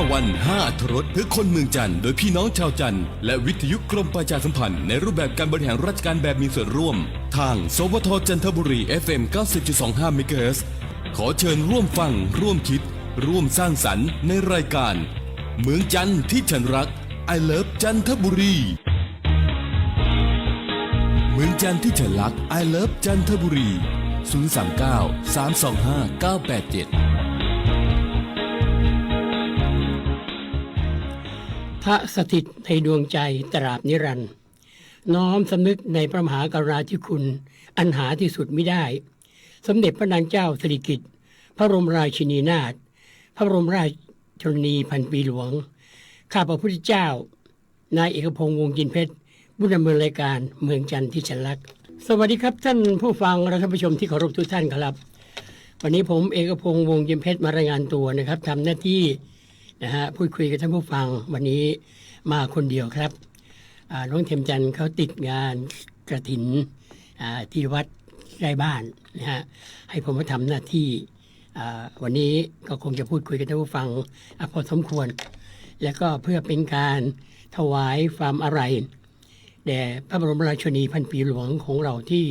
5 วัน5อัตรรสเพื่อคนเมืองจันทร์โดยพี่น้องชาวจันทร์และวิทยุกรมประชาสัมพันธ์ ในรูปแบบการบริหารราชการแบบมีส่วนร่วม ทาง สวทจันทบุรี FM 90.25เมกะเฮิรตซ์ขอเชิญร่วมฟัง ร่วมคิด ร่วมสร้างสรรค์ในรายการ เมืองจันทร์ที่ฉันรัก I love จันทบุรี เมืองจันทร์ที่ฉันรัก I love จันทบุรี 039 325 987 พระสถิตในดวงใจตราบนิรันดร์น้อมสำนึกในพระมหากราธิคุณ อันหาที่สุดไม่ได้ สมเด็จพระนางเจ้าสิริกิติ์พระบรมราชินีนาถพระบรมราชชนนีพันปีหลวง ข้าพระพุทธเจ้า นายเอกพงษ์วงศ์จินเพชรผู้ดำเนินรายการเมืองจันทร์ที่ฉันรัก สวัสดีครับท่านผู้ฟังและท่านผู้ชมที่เคารพทุกท่านครับ วันนี้ผมเอกพงษ์วงศ์จินเพชรมารายงานตัวนะครับทำหน้าที่ นะฮะพูดคุยกับท่านผู้ฟังวันนี้มาคนเดียวครับน้องเทมจันเขาติดงานกระถินอ่าที่วัดใกล้บ้านนะฮะให้ผมมาทำหน้าที่วันนี้ก็คงจะพูดคุยกับท่านผู้ฟังอพอสมควร แล้วก็เพื่อเป็นการถวายความอาลัยแด่พระบรมราชินีพันปีหลวงของเราที่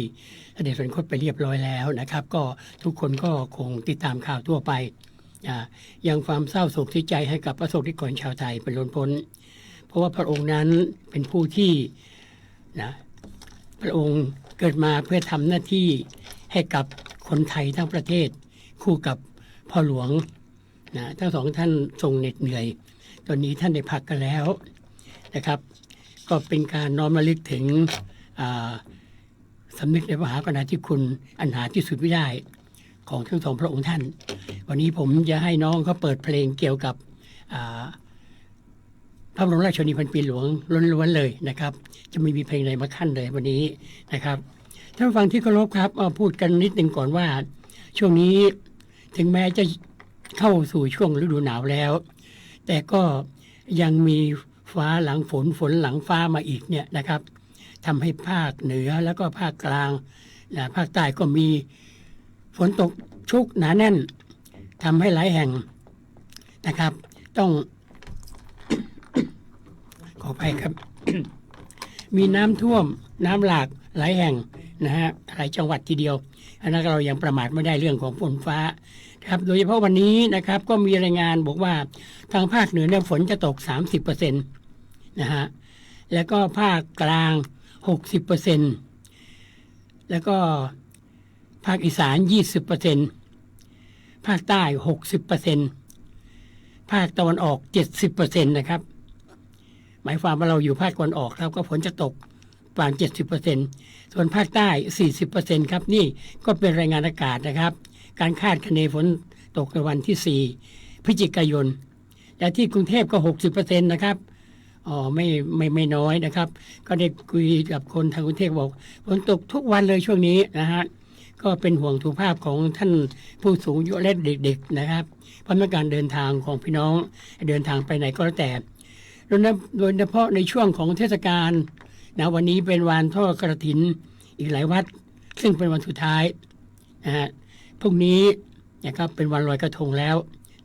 เสด็จสวรรคตไปเรียบร้อยแล้วนะครับ ก็ทุกคนก็คงติดตามข่าวทั่วไป ยังความเศร้าโศกเสียใจให้กับประสบนิกรชาวไทยเป็นล้นพ้น เพราะว่าพระองค์นั้นเป็นผู้ที่นะพระองค์เกิดมาเพื่อทำหน้าที่ให้กับคนไทยทั้งประเทศ คู่กับพ่อหลวงนะทั้งสองท่านทรงเหน็ดเหนื่อย ตอนนี้ท่านได้พักกันแล้วนะครับ ก็เป็นการน้อมระลึกถึงสำนึกในพระมหากรุณาธิคุณอันหาที่สุดไม่ได้ ของทั้งสองพระองค์ท่าน วันนี้ผมจะให้น้องเขาเปิดเพลงเกี่ยวกับพระบรมราชชนนีพันปีหลวงล้วนๆเลยนะครับ จะไม่มีเพลงใดมาขั้นเลยวันนี้นะครับท่านฟังที่เคารพครับเอาพูดกันนิดหนึ่งก่อนว่า ช่วงนี้ถึงแม้จะเข้าสู่ช่วงฤดูหนาวแล้ว แต่ก็ยังมีฟ้าหลังฝนฝนหลังฟ้ามาอีกเนี่ยนะครับทำให้ภาคเหนือแล้วก็ภาคกลางนะภาคใต้ก็มี ฝนตกชุกหนาแน่นทำให้หลายแห่งนะครับ ต้องขออภัยครับ มีน้ำท่วมน้ำหลากหลายแห่งนะฮะหลายจังหวัดทีเดียวอันนั้นเรายังประมาทไม่ได้เรื่องของฝนฟ้าครับโดยเฉพาะวันนี้นะครับก็มีรายงานบอกว่าทางภาคเหนือเนี่ยฝนจะตก 30%นะฮะแล้วก็ภาคกลาง 60%แล้วก็าคอีสาน 20%ภาคใต้ 60%ภาคตะวันออก 70%นะครับ หมายความว่าเราอยู่ภาคตะวันออกแล้วก็ฝนจะตกประมาณ70%ส่วนภาคใต้ 40%ครับ นี่ก็เป็นรายงานอากาศนะครับ การคาดคะเนฝนตกในวันที่ 4 พฤศจิกายนและที่กรุงเทพก็ 60%นะครับอ๋อไม่ไม่ไม่น้อยนะครับ ก็ได้คุยกับคนทางกรุงเทพบอกฝนตกทุกวันเลยช่วงนี้นะฮะ ก็เป็นห่วงสุขภาพของท่านผู้สูงอายุและเด็กๆนะครับ เพราะในการเดินทางของพี่น้องเดินทางไปไหนก็แล้วแต่โดยเฉพาะในช่วงของเทศกาลนะวันนี้เป็นวันทอดกระถินอีกหลายวัด ซึ่งเป็นวันสุดท้ายนะฮะพรุ่งนี้นะครับเป็นวันลอยกระทงแล้ว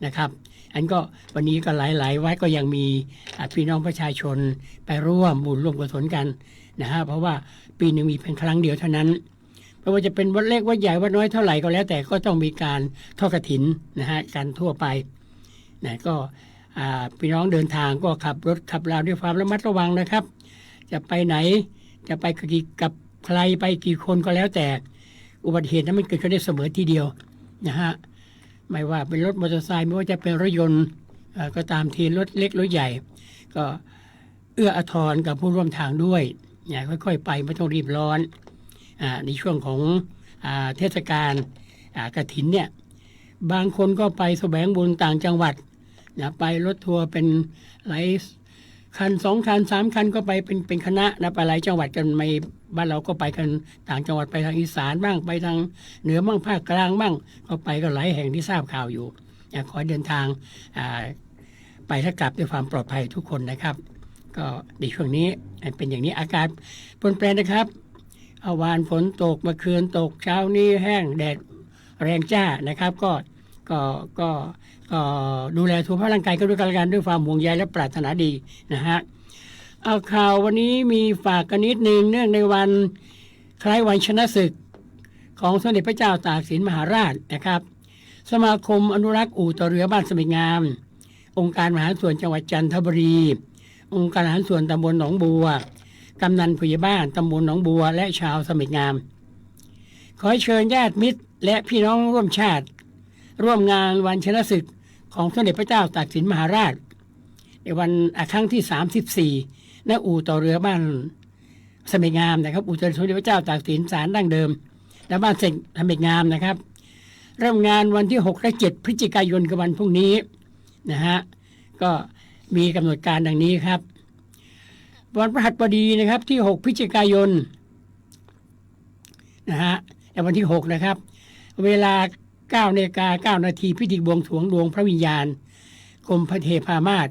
นะครับ อันก็วันนี้ก็หลายๆวัดก็ยังมีพี่น้องประชาชนไปร่วมบุญร่วมกุศลกันนะฮะเพราะว่าปีหนึ่งมีเพียงครั้งเดียวเท่านั้น ไม่ว่าจะเป็นวัดเล็กวัดใหญ่วัดน้อยเท่าไหร่ก็แล้ว แต่ก็ต้องมีการทอดกระถินนะฮะการทั่วไปนะก็อ่าพี่น้องเดินทางก็ขับรถขับราด้วยความระมัดระวังนะครับ จะไปไหนจะไปกี่กับใครไปกี่คนก็แล้วแต่ อุบัติเหตุนั้นมันเกิดขึ้นได้เสมอทีเดียวนะฮะไม่ว่าเป็นรถมอเตอร์ไซค์ไม่ว่าจะเป็นรถยนต์ก็ตามทีรถเล็กรถใหญ่ ก็เอื้ออาทรกับผู้ร่วมทางด้วยอย่าค่อย ๆ ไปไม่ต้องรีบร้อน ในช่วงของอเทศกาลกระถินเนี่ยบางคนก็ไปแสวงบุญต่างจังหวัดนะไปรถทัวร์เป็นหลายคันสองคันสามคันก็ไปเป็นเป็นคณะนะไปหลายจังหวัดกันไม่บ้านเราก็ไปกันต่างจังหวัดไปทางอีสานบ้างไปทางเหนือบ้างภาคกลางบ้างก็ไปก็หลายแห่งที่ทราบข่าวอยู่อยากขอเดินทางไปและกลับด้วยความปลอดภัยทุกคนนะครับ ก็ในช่วงนี้เป็นอย่างนี้อากาศปรนแปรนะครับ อาวานฝนตกเมื่อคืนตกเช้านี้แห้งแดดแรงจ้านะครับ ก็ก็ก็ก็ดูแลสุขภาพร่างกายก็ด้วยกันกันด้วยความห่วงใยและปรารถนาดีนะฮะเอาข่าววันนี้มีฝากกันนิดนึงเนื่องในวันคล้ายวันชนะศึกของสมเด็จพระเจ้าตากสินมหาราชนะครับ สมาคมอนุรักษ์อู่ต่อเรือบ้านสมิงาม องค์การมหาส่วนจังหวัดจันทบุรี องค์การมหาส่วนตำบลหนองบัว กำนันผู้ใหญ่บ้านตำบลหนองบัวและชาวสมิงาม ขอเชิญญาติมิตรและพี่น้องร่วมชาติ ร่วมงานวันชนะศึกของสมเด็จพระเจ้าตากสินมหาราช ในวันอาครั้งที่ 34ณอู่ต่อเรือบ้านสมิงามนะครับ อู่ต่อเรือสมเด็จพระเจ้าตากสินสารดั้งเดิม และบ้านเสงสมิงามนะครับ เริ่มงานวันที่6และ7พฤศจิกายนคือวันพรุ่งนี้นะฮะก็มีกำหนดการดังนี้ครับ วันพฤหัสบดีนะครับที่ 6พฤศจิกายนนะฮะในวันที่ 6 นะครับ เวลา9นาฬิกา9นาทีพิธีบวงสรวงดวงพระวิญญาณกรมพระเทพามาศ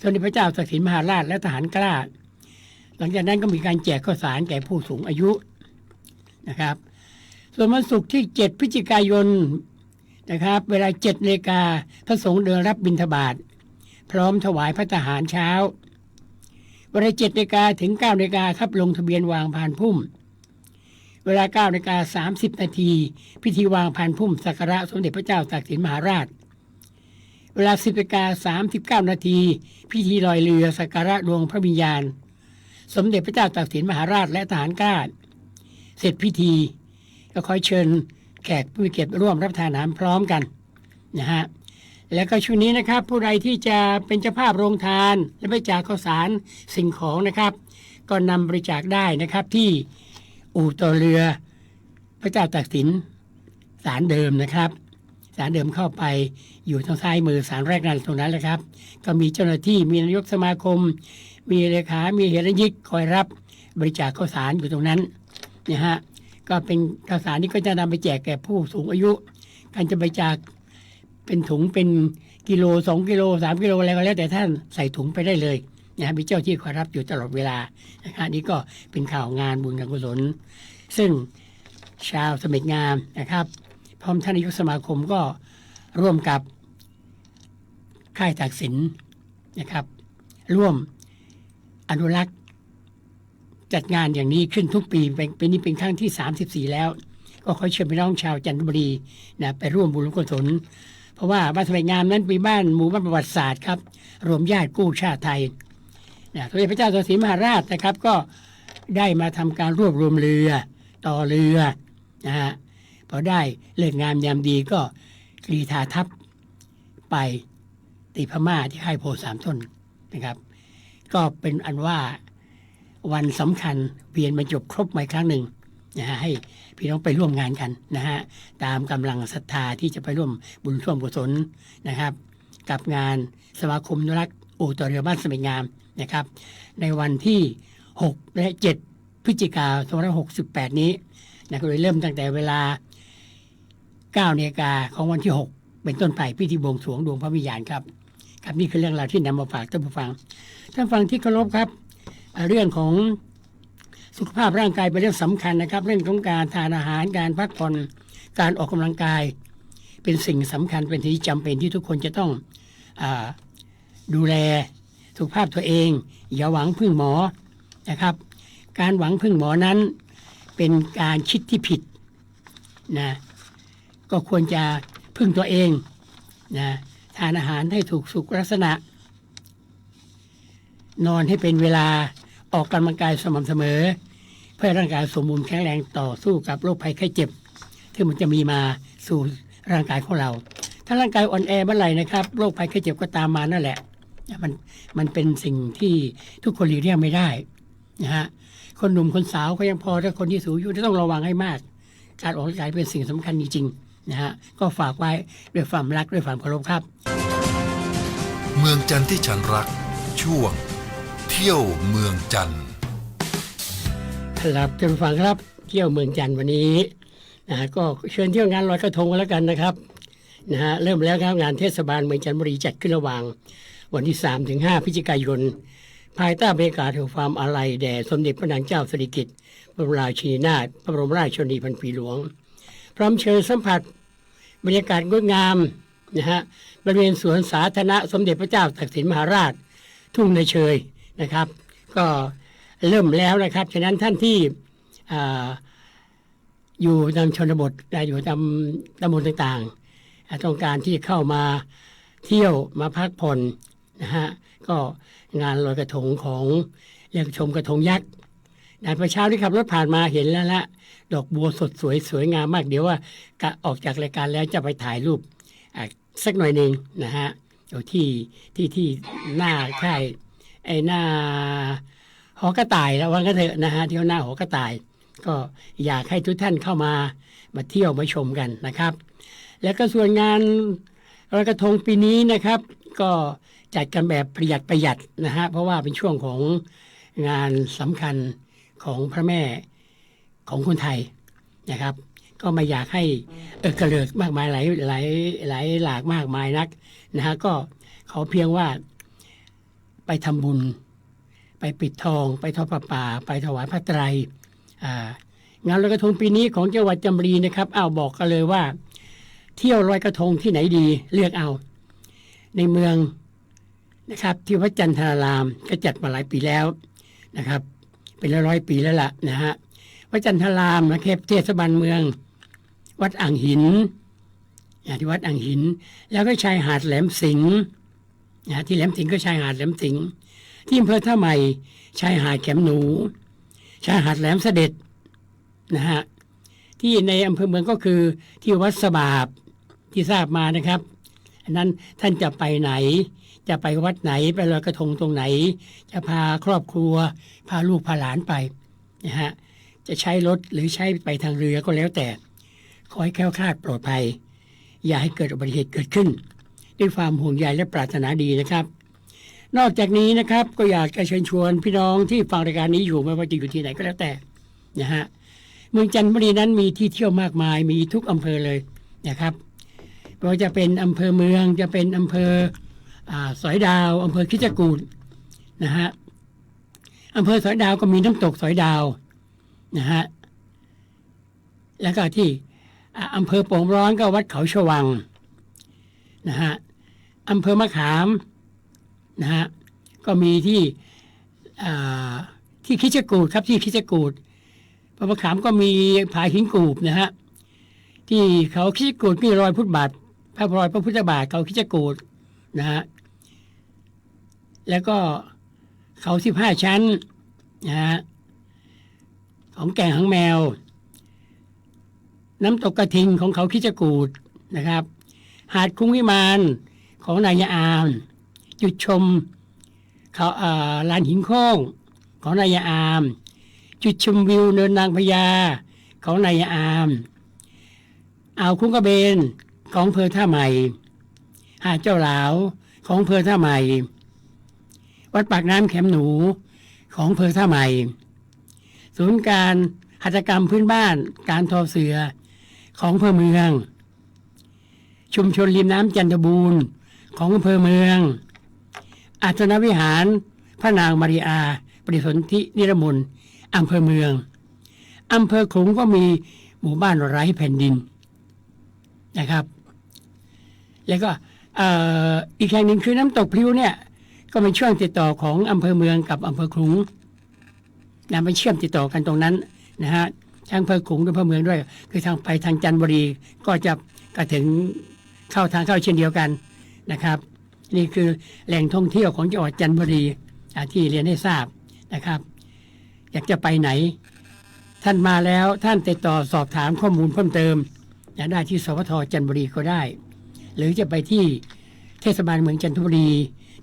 สมเด็จพระเจ้าตากสินมหาราชและทหารกล้า หลังจากนั้นก็มีการแจกข้าวสารแก่ผู้สูงอายุนะครับ ส่วนวันศุกร์ที่ 7 พฤศจิกายนนะครับ เวลา7นาฬิกาพระสงฆ์เดินรับบิณฑบาตพร้อมถวายพระทหารเช้า เวลา7นาฬิกาถึง9นาฬิกาครับลงทะเบียนวางพานพุ่ม เวลา9นาฬิกา30นาทีพิธีวางพานพุ่มสักการะสมเด็จพระเจ้าตากสินมหาราช เวลา10นาฬิกา39นาทีพิธีลอยเรือสักการะดวงพระวิญญาณ สมเด็จพระเจ้าตากสินมหาราชและทหารกล้าเสร็จพิธีก็ขอเชิญแขกผู้มีเกียรติร่วมรับทานอาหารพร้อมกันนะฮะ แล้วก็ช่วงนี้นะครับ ผู้ใดที่จะเป็นเจ้าภาพโรงทาน และบริจาคข้าวสารสิ่งของนะครับ ก็นำบริจาคได้นะครับที่อู่ต่อเรือพระเจ้าตากสินสารเดิมนะครับสารเดิมเข้าไปอยู่ทางซ้ายมือสารแรกนั่นตรงนั้นแหละครับ ก็มีเจ้าหน้าที่มีนายกสมาคม มีเลขา มีเหรัญยิกคอยรับบริจาคข้าวสารอยู่ตรงนั้นนะฮะก็เป็นข้าวสารที่ก็จะนำไปแจกแก่ผู้สูงอายุการจะไปจาก เป็นถุงเป็นกิโลสองกิโลสามกิโลอะไรก็แล้ว แต่ท่านใส่ถุงไปได้เลยนะฮะมีเจ้าที่คอยรับอยู่ตลอดเวลานะครับนี่ก็เป็นข่าวงานบุญการกุศล ซึ่งชาวสมิทงามนะครับพร้อมท่านนายกสมาคมก็ร่วมกับค่ายตักสินนะครับ ร่วมอนุรักษ์จัดงานอย่างนี้ขึ้นทุกปีเป็นเป็นนี้เป็นครั้งที่ 34 แล้ว ก็ขอเชิญพี่น้องชาวจันทบุรีนะไปร่วมบุญกุศล เพราะว่าบ้านสมัยงามนั้นเป็นบ้านหมู่บ้านประวัติศาสตร์ครับรวมญาติกู้ชาติไทยนะสมเด็จพระเจ้าตากสินมหาราชนะครับก็ได้มาทำการรวบรวมเรือต่อเรือนะฮะพอได้เลิกงามยามดีก็กรีธาทัพไปตีพม่าที่ค่ายโพสามต้นนะครับ ก็เป็นอันว่าวันสำคัญเวียนบรรจบครบมาอีกครั้งหนึ่ง นะฮะให้พี่น้องไปร่วมงานกันนะฮะตามกำลังศรัทธาที่จะไปร่วมบุญร่วมกุศลนะครับ กับงานสมาคมนุรักษ์อูต่อเรือบ้านสมัยงามนะครับ ในวันที่ 6 และ 7 พฤศจิกายน2568 นี้นะก็เลยเริ่มตั้งแต่เวลา9นาฬิกาของวันที่ 6 เป็นต้นไปพิธีบวงสรวงดวงพระวิญญาณครับครับนี่คือเรื่องราวที่นำมาฝากท่านผู้ฟังท่านฟังที่เคารพครับ เรื่องของ สุขภาพร่างกายเป็นเรื่องสำคัญนะครับ เรื่องของการทานอาหารการพักผ่อนการออกกำลังกาย เป็นสิ่งสำคัญเป็นที่จำเป็นที่ทุกคนจะต้องอดูแลสุขภาพตัวเอง อย่าหวังพึ่งหมอนะครับ การหวังพึ่งหมอนั้น เป็นการคิดที่ผิดนะก็ควรจะพึ่งตัวเองนะทานอาหารให้ถูกสุขลักษณะ นอนให้เป็นเวลา ออกกำลังกายสม่ำเสมอ เพื่อร่างกายสมบูรณ์แข็งแรงต่อสู้กับโรคภัยไข้เจ็บ ที่มันจะมีมาสู่ร่างกายของเรา ถ้าร่างกายอ่อนแอเมื่อไหร่นะครับโรคภัยไข้เจ็บก็ตามมานั่นแหละมันมันเป็นสิ่งที่ทุกคนหลีกเลี่ยงไม่ได้นะฮะคนหนุ่มคนสาวก็ยังพอถ้าคนที่สูงอายุต้องระวังให้มาก การออกกำลังกายเป็นสิ่งสำคัญจริงๆนะฮะก็ฝากไว้ด้วยความรักด้วยความเคารพครับ เมืองจันทร์ที่ฉันรักช่วง ที่ยวเมืองจันทร์ครับท่านผู้ฟังครับเที่ยวเมืองจันทร์วันนี้นะฮะก็เชิญเที่ยวงานลอยกระทงกันแล้วกันนะครับนะฮะเริ่มแล้วครับงานเทศบาลเมืองจันทบุรีจัดขึ้นระหว่าง วันที่3ถึง5พฤศจิกายน ภายใต้บรรยากาศแห่งความอาลัยแด่สมเด็จพระนางเจ้าสิริกิติ์พระบรมราชินีนาถพระบรมราชชนนีพันปีหลวง พร้อมเชิญสัมผัส บรรยากาศงดงามนะฮะบริเวณสวนสาธารณะสมเด็จพระเจ้าตากสินมหาราช ทุ่งในเชย นะครับ ก็เริ่มแล้วนะครับฉะนั้นท่านที่ออยู่ตามชนบทอ่าอยู่ตามตำบลต่างๆ ต้องการที่เข้ามาเที่ยวมาพักผ่อนนะฮะก็งานลอยกระทงของเรียกชมกระทงยักษ์นะประเช้าที่ขับรถผ่านมาเห็นแล้วละดอกบัวสดสวยสวยงามมากเดี๋ยวว่ากะออกจากรายการแล้วจะไปถ่ายรูปสักหน่อยหนึ่งนะฮะอยู่ที่ที่ที่หน้าค่าย ไอ้หน้าหอกระต่ายแล้วว่าก็เถอะนะฮะที่หน้าหอกระต่าย ก็อยากให้ทุกท่านเข้ามามาเที่ยวมาชมกันนะครับ แล้วก็ส่วนงานลอยกระทงปีนี้นะครับ ก็จัดกันแบบประหยัดประหยัดนะฮะเพราะว่าเป็นช่วงของงานสำคัญของพระแม่ของคนไทยนะครับ ก็ไม่อยากให้เออกระเลิกมากมายหลายหลายหลายหลากมากมายนักนะฮะก็เขาเพียงว่า ไปทำบุญ ไปปิดทอง ไปทอดประป่า ไปถวายพระไตรงานลอยกระทงปีนี้ของจังหวัดจำรีนะครับอ้าวบอกกันเลยว่า เที่ยวลอยกระทงที่ไหนดีเลือกเอา ในเมืองนะครับที่วัดจันทรารามก็จัดมาหลายปีแล้วนะครับ เป็นร้อยปีแล้วล่ะนะฮะวัดจันทรารามนะครับเทศบาลเมือง วัดอ่างหินอ่าที่วัดอ่างหิน แล้วก็ชายหาดแหลมสิงห์ นะที่แหลมสิงห์ก็ชายหาดแหลมสิงห์ที่อำเภอท่าใหม่ชายหาดแขมหนู ชายหาดแหลมเสด็จนะฮะที่ในอำเภอเมืองก็คือที่วัดสบาบที่ทราบมานะครับ อันนั้นท่านจะไปไหน จะไปวัดไหนไปลอยกระทงตรงไหน จะพาครอบครัว พาลูกพาหลานไปนะฮะจะใช้รถหรือใช้ไปทางเรือก็แล้วแต่ ขอให้แคล้วคลาดปลอดภัย อย่าให้เกิดอุบัติเหตุเกิดขึ้น ด้วยความห่วงใยและปรารถนาดีนะครับ นอกจากนี้นะครับก็อยากจะเชิญชวนพี่น้องที่ฟังรายการนี้อยู่ไม่ว่าจะอยู่ที่ไหนก็แล้วแต่นะฮะเมืองจันทบุรีนั้นมีที่เที่ยวมากมายมีทุกอำเภอเลยนะครับไม่ว่าจะเป็นอำเภอเมืองจะเป็นอำเภออสอยดาวอำเภอคิจกูฏนะฮะอำเภอสอยดาวก็มีน้ำตกสอยดาวนะฮะแล้วก็ที่อำเภอโป่งร้อนก็วัดเขาชวัง นะฮะอำเภอมะขามนะฮะก็มีที่ที่คิดจกูดครับที่คิดจกูดอำเภอมะขามก็มีผาหินกูบนะฮะที่เขาคิดจกูดมีรอยพุทธบาทพระรอยพระพุทธบาทเขาคิดจกูดนะฮะแล้วก็เขาสิบห้าชั้นนะฮะของแก่งหางแมว น้ำตกกระทิงของเขาคิดจกูดนะครับ หาดคุ้งวิมานของนายอาม จุดชมเขาลานหินโค้งของนายอาม จุดชมวิวเนินนางพญาของนายอามอ่าวคุ้งกระเบนของอำเภอท่าใหม่ หาดเจ้าหลาวของอำเภอท่าใหม่ วัดปากน้ำแขมหนูของอำเภอท่าใหม่ ศูนย์การหัตถกรรมพื้นบ้านการทอเสือของอำเภอเมือง ชุมชนริมน้ำจันทบูรณ์ของอำเภอเมือง อาสนวิหาร พระนางมาริอา ปริสนธินิรมนอำเภอเมืองอำเภอขลุงก็มีหมู่บ้านไร้แผ่นดินนะครับ แล้วก็อ,อีกแห่งหนึ่งคือน้ำตกพลิ้วเนี่ย ก็เป็นช่วงติดต่อของอำเภอเมืองกับอำเภอขลุงนะไปเชื่อมติดต่อกันตรงนั้นนะฮะทั้งอำเภอขลุงด้วยอำเภอเมืองด้วย คือทางไปทางจันทบุรีก็จะก็ถึง เข้าทางเข้าเช่นเดียวกันนะครับ นี่คือแหล่งท่องเที่ยวของจังหวัดจันทบุรีอ่าที่เรียนให้ทราบนะครับ อยากจะไปไหน ท่านมาแล้วท่านติดต่อสอบถามข้อมูลเพิ่มเติมอยากได้ที่สวทจันทบุรีก็ได้ หรือจะไปที่เทศบาลเมืองจันทบุรี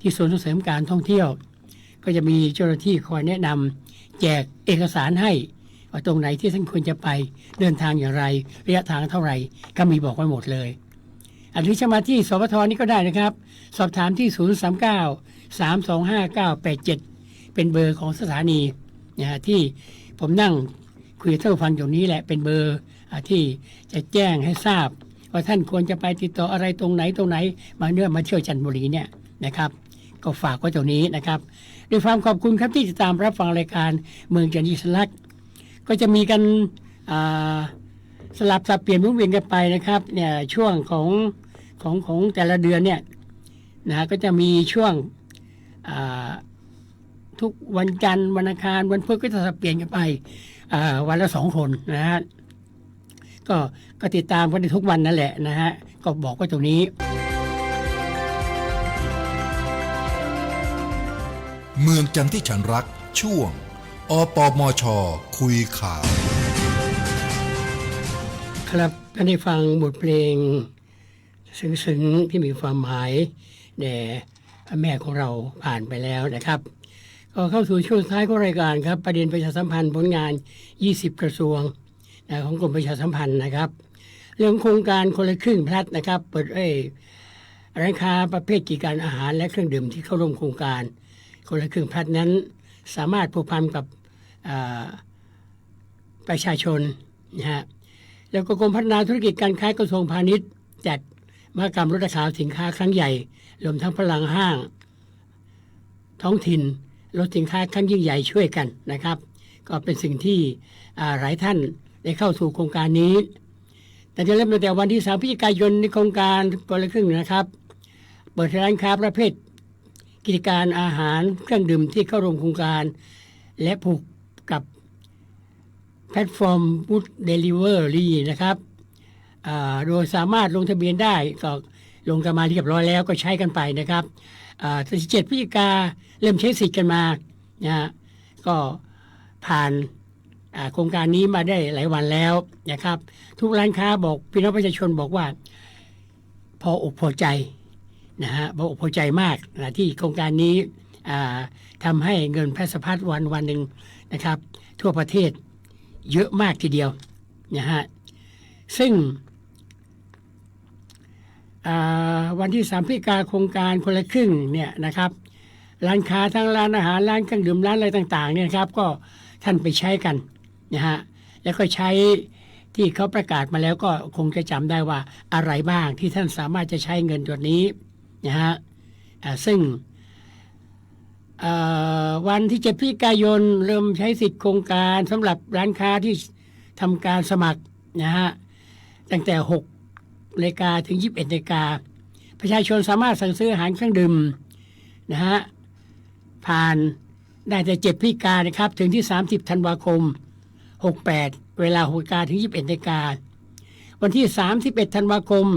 ที่ศูนย์ส่งเสริมการท่องเที่ยว ก็จะมีเจ้าหน้าที่คอยแนะนำแจกเอกสารให้ว่าตรงไหนที่ท่านควรจะไปเดินทางอย่างไร ระยะทางเท่าไหร่ก็มีบอกไว้หมดเลย อันนี้จะมาที่สวทนี่ก็ได้นะครับ สอบถามที่ 0 3 9 3 2 5 9 8 7 เป็นเบอร์ของสถานีนะที่ผมนั่งคุยกับท่าฟังอยู่นี้แหละเป็นเบอร์ที่จะแจ้งให้ทราบ ว่าท่านควรจะไปติดต่ออะไรตรงไหนตรงไหน มาเนื่อมาเที่ยวจันทบุรีเนี่ยนะครับ ก็ฝากไว้ตรงนี้นะครับด้วยความขอบคุณครับที่ติดตามรับฟังรายการเมืองจันทร์สลักก็จะมีกันอ่า สลับสับเปลี่ยนหมุนเวียนกันไปนะครับเนี่ยช่วงของของของแต่ละเดือนเนี่ยนะฮะก็จะมีช่วงทุกวันจันทร์วันอังคารวันพุธก็จะสับเปลี่ยนกันไปวันละสองคนนะฮะก็ก็ติดตามกันทุกวันนั่นแหละนะฮะก็บอกไว้ตรงนี้ เมืองจันทร์ที่ฉันรักช่วงอปมช คุยข่าว ครับท่านได้ฟังบทเพลง ซึ้งๆ ที่มีความหมายแด่แม่ของเราผ่านไปแล้วนะครับ ก็เข้าสู่ช่วงท้ายของรายการครับ ประเด็นประชาสัมพันธ์ผลงาน 20 กระทรวงของกรมประชาสัมพันธ์นะครับ เรื่องโครงการคนละครึ่งพลัดนะครับ เปิดเอ้ยร้านค้าประเภทกิจการอาหารและเครื่องดื่มที่เข้าร่วมโครงการ คนละครึ่งพลัดนั้น สามารถผูกพันกับประชาชนนะฮะ แล้วก็กรมพัฒนาธุรกิจการค้ากระทรวงพาณิชย์ จัดมหกรรมลดราคาสินค้าครั้งใหญ่รวมทั้งพลังห้าง ท้องถิ่นลดสินค้าครั้งยิ่งใหญ่ช่วยกันนะครับ ก็เป็นสิ่งที่หลายท่านได้เข้าสู่โครงการนี้ แต่จะเริ่มตั้งแต่วันที่ 3พฤศจิกายนในโครงการคนละครึ่งนะครับ เปิดร้านค้าประเภท กิจการอาหารเครื่องดื่มที่เข้าร่วมโครงการ และผูกกับ แพลตฟอร์ม Food Delivery นะครับอ่าโดยสามารถลงทะเบียนได้ก็ลงกันมาเรียบร้อยแล้วก็ใช้กันไปนะครับอ่า17พฤศจิกาเริ่มใช้สิทธิ์กันมานะฮะก็ผ่านโครงการนี้มาได้หลายวันแล้วนะครับ ทุกร้านค้าบอกพี่น้องประชาชนบอกว่า พออกพอใจนะฮะพออกพอใจมากนะที่โครงการนี้อ่าทำให้เงินแพร่สะพัดวันวันหนึ่งนะครับ ทั่วประเทศ เยอะมากทีเดียวนะฮะซึ่งวันที่สามพฤศจิกาโครงการคนละครึ่งเนี่ยนะครับร้านค้าทั้งร้านอาหารร้านเครื่องดื่มร้านอะไรต่างๆเนี่ยครับก็ท่านไปใช้กันนะฮะแล้วก็ใช้ที่เขาประกาศมาแล้วก็คงจะจำได้ว่าอะไรบ้างที่ท่านสามารถจะใช้เงินตัวนี้นะฮะซึ่ง วันที่7พฤศจิกายนเริ่มใช้สิทธิ์โครงการสำหรับร้านค้าที่ทำการสมัครนะฮะตั้งแต่6นาฬิกาถึง 21นาฬิกาประชาชนสามารถสั่งซื้ออาหารเครื่องดื่มนะฮะผ่านได้แต่7พฤศจิกายนะครับ ถึงที่ 30 ธันวาคม 68 เวลา6นาฬิกาถึง 21นาฬิกาวันที่ 31 ธันวาคม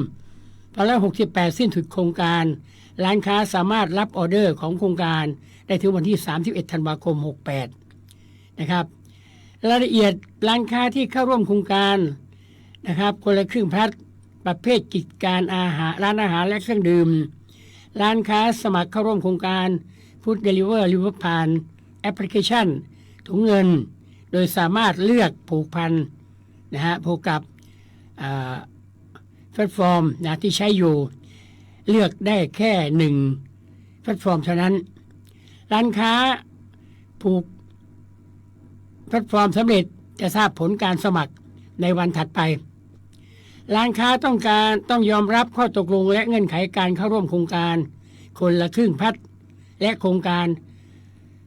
2568 สิ้นสุดโครงการ ร้านค้าสามารถรับออเดอร์ของโครงการได้ถึงวันที่ 31 ธันวาคม 68 นะครับรายละเอียดร้านค้าที่เข้าร่วมโครงการนะครับ คนละครึ่งพัดประเภทกิจการอาหารร้านอาหารและเครื่องดื่ม ร้านค้าสมัครเข้าร่วมโครงการฟู้ดเดลิเวอร์ริเวอร์ผ่านแอปพลิเคชันถุงเงิน โดยสามารถเลือกผูกพันนะฮะผูกกับอ่าแพลตฟอร์มนะที่ใช้อยู่ เลือกได้แค่หนึ่งแพลตฟอร์มเท่านั้น ร้านค้าผูกแพลตฟอร์มสำเร็จจะทราบผลการสมัครในวันถัดไป ร้านค้าต้องการต้องยอมรับข้อตกลงและเงื่อนไขการเข้าร่วมโครงการ คนละครึ่งพัดและโครงการ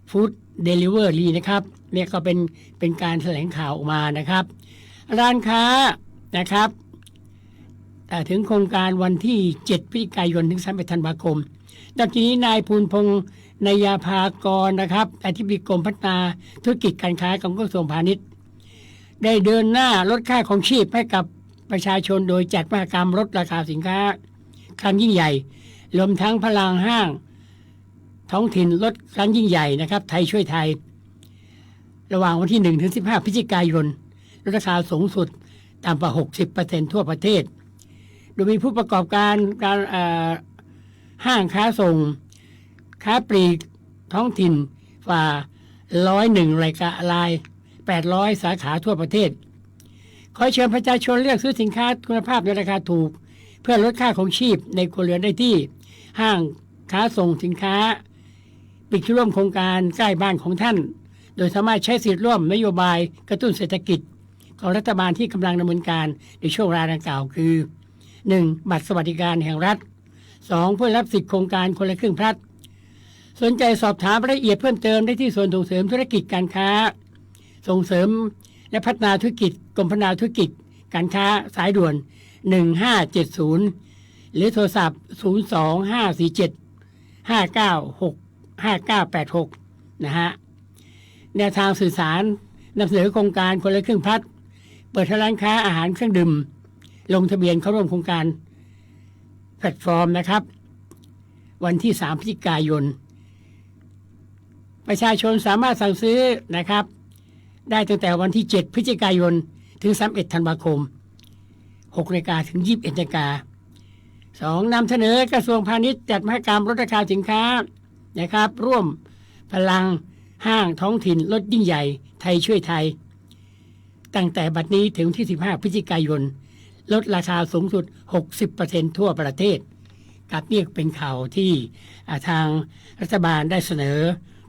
ฟู้ดเดลิเวอรี่นะครับเนี่ยก็เป็นเป็นการแถลงข่าวออกมานะครับ ร้านค้านะครับ ถึงโครงการวันที่ 7 พฤศจิกายนถึง31ธันวาคมดังนี้นายภูลพงศ์นายาภากรนะครับอธิบดีกรมพัฒนาธุรกิจการค้าของกระทรวงพาณิชย์ ได้เดินหน้าลดค่าของชีพให้กับประชาชนโดยจัดมหกรรมลดราคาสินค้า ครั้งยิ่งใหญ่รวมทั้งพลังห้าง ท้องถิ่นลดครั้งยิ่งใหญ่นะครับ ไทยช่วยไทย ระหว่างวันที่1ถึง15 พฤศจิกายนลดราคาสูงสุดต่ำกว่า 60%ทั่วประเทศ โดยมีผู้ประกอบการการห้างค้าส่ง ค้าปลีกท้องถิ่นกว่าร้อยหนึ่งรายการลาย800สาขาทั่วประเทศ ขอเชิญประชาชนเลือกซื้อสินค้าคุณภาพในราคาถูก เพื่อลดค่าของชีพในครัวเรือนได้ที่ ห้างค้าส่งสินค้าปิดร่วมโครงการใกล้บ้านของท่าน โดยสามารถใช้สิทธิร่วมนโยบายกระตุ้นเศรษฐกิจ ของรัฐบาลที่กำลังดำเนินการในช่วงเวลาดังกล่าวคือ 1. บัตรสวัสดิการแห่งรัฐ 2. เพื่อรับสิทธิโครงการคนละครึ่งพลัด สนใจสอบถามรายละเอียดเพิ่มเติมได้ที่ส่วนส่งเสริมธุรกิจการค้า ส่งเสริมและพัฒนาธุรกิจกรมพัฒนาธุรกิจ การค้าสายด่วน 1570 หรือโทรศัพท์ 0 2 5 4 7 5 9 6 5 9 8 6 นะฮะแนวทางสื่อสารนำเสนอโครงการคนละครึ่งพัด เปิดร้านค้าอาหารเครื่องดื่ม ลงทะเบียนเข้าร่วมโครงการแพลตฟอร์มนะครับ วันที่ 3 พฤศจิกายน ประชาชนสามารถสั่งซื้อนะครับ ได้ตั้งแต่วันที่ 7 พฤศจิกายน ถึง 31 ธันวาคม 6นาฬิกาถึง 21นาฬิกาสองนำเสนอกระทรวงพาณิชย์จัดมหกรรมลดราคาสินค้านะครับ ร่วมพลังห้างท้องถิ่นลดยิ่งใหญ่ไทยช่วยไทย ตั้งแต่บัดนี้ถึงที่ 15 พฤศจิกายน ลดราคาสูงสุด 60%ทั่วประเทศกับนี่เป็นข่าวที่ทางรัฐบาลได้เสนอ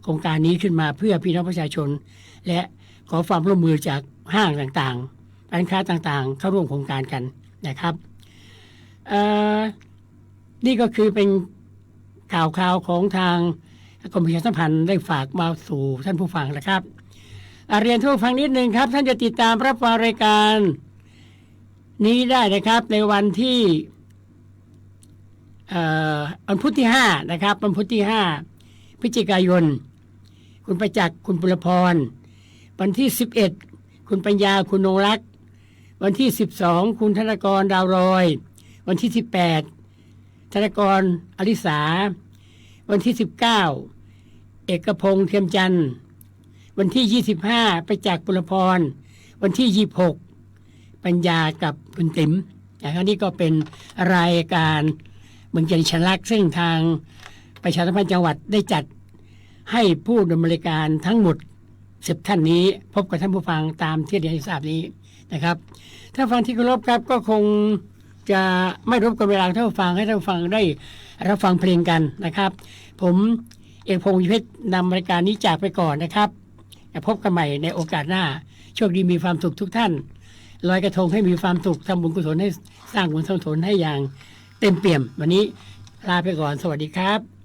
โครงการนี้ขึ้นมาเพื่อพี่น้องประชาชน และขอความร่วมมือจากห้างต่างๆร้านค้าต่างๆ เข้าร่วมโครงการกันนะครับนี่ก็คือเป็นข่าวข่าวของทางกรมประชาสัมพันธ์ได้ฝากมาสู่ท่านผู้ฟังนะครับเรียนท่านผู้ฟังนิดนึงครับ ท่านจะติดตามรับฟังรายการ นี้ได้นะครับในวันที่วันพุธที่ห้านะครับวันพุธที่ห้าพฤศจิกายน คุณประจักษ์คุณปุรพร วันที่สิบเอ็ดคุณปัญญาคุณนงรักษ์วันที่สิบสองคุณธนกรดาวรอย วันที่สิบแปดธนกรอลิสา วันที่สิบเก้าเอกพงษ์เทียมจันทร์ วันที่ยี่สิบห้าประจักษ์ปุรพร วันที่ยี่หก ปัญญากับคุณติ๋มอย่างนี้ก็เป็นรายการเมืองเจันทร์ชลักษ์ซึ่งทางประชาสัมพันธ์จังหวัดได้จัดให้ผู้ดำเนินการทั้งหมดสิบท่านนี้ พบกับท่านผู้ฟังตามที่เรียนทราบนี้นะครับ ถ้าฟังที่เคารพครับก็คงจะไม่รบกวนเวลาท่านผู้ฟังให้ท่านผู้ฟังได้รับฟังเพลงกันนะครับ ผมเอกพงศ์วิเพชรนำรายการนี้จากไปก่อนนะครับพบกันใหม่ในโอกาสหน้า โชคดีมีความสุขทุกท่าน ลอยกระทงให้มีความสุขทำบุญกุศลให้สร้างบุญสร้างกุศลให้อย่างเต็มเปี่ยม วันนี้ลาไปก่อนสวัสดีครับ